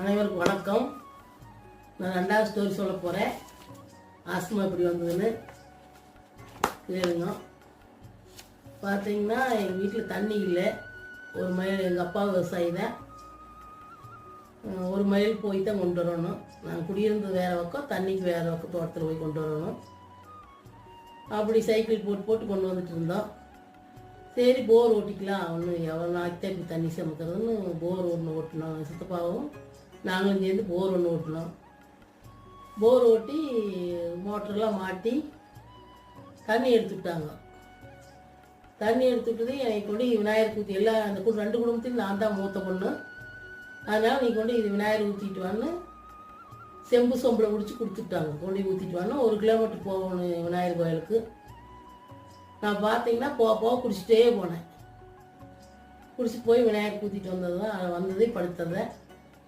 அனைவருக்கும் வணக்கம். நான் ரெண்டாவது ஸ்டோரி சொல்ல போகிறேன் ஆஸ்துமா எப்படி வந்ததுன்னு கேளுங்க. பார்த்தீங்கன்னா எங்கள் வீட்டில் தண்ணி இல்லை. ஒரு மைல் எங்கள் அப்பா விவசாயி தான். ஒரு மைல் போய் தான் கொண்டு வரணும். நான் குடியிருந்தது வேறு பக்கம் தண்ணிக்கு வேறு பக்கம் தோட்டத்தில் போய் கொண்டு வரணும். அப்படி சைக்கிள் போட்டு போட்டு கொண்டு வந்துட்டு இருந்தோம். சரி போர் ஓட்டிக்கலாம். ஒன்று எவ்வளோ நாளைக்கு தான் இப்படி தண்ணி சமைக்கிறதுன்னு போர் ஒன்று ஓட்டினோம். சித்தப்பாவும் நாங்களும் சேர்ந்து போர் ஒன்று ஓட்டினோம். போர் ஓட்டி மோட்டர்லாம் மாட்டி தண்ணி எடுத்துக்கிட்டாங்க. தண்ணி எடுத்துக்கிட்டது என்னை கொண்டு விநாயகர் ஊற்றி எல்லாம் அந்த கு- ரெண்டு குடும்பத்தையும் நான் தான் மூத்த பொண்ணு. அதனால் நீ கொண்டு இது விநாயகர் ஊற்றிட்டு வான்னு செம்பு சொம்பில் பிடிச்சி கொடுத்துட்டாங்க. கொண்டு ஊற்றிட்டு வான்னு ஒரு கிலோமீட்டர் போகணும் விநாயகர் கோயிலுக்கு. நான் பார்த்தீங்கன்னா போக போக குடிச்சிட்டே போனேன். குடிச்சிட்டு போய் விநாயகர் ஊற்றிட்டு வந்தது தான் வந்ததே படுத்ததை.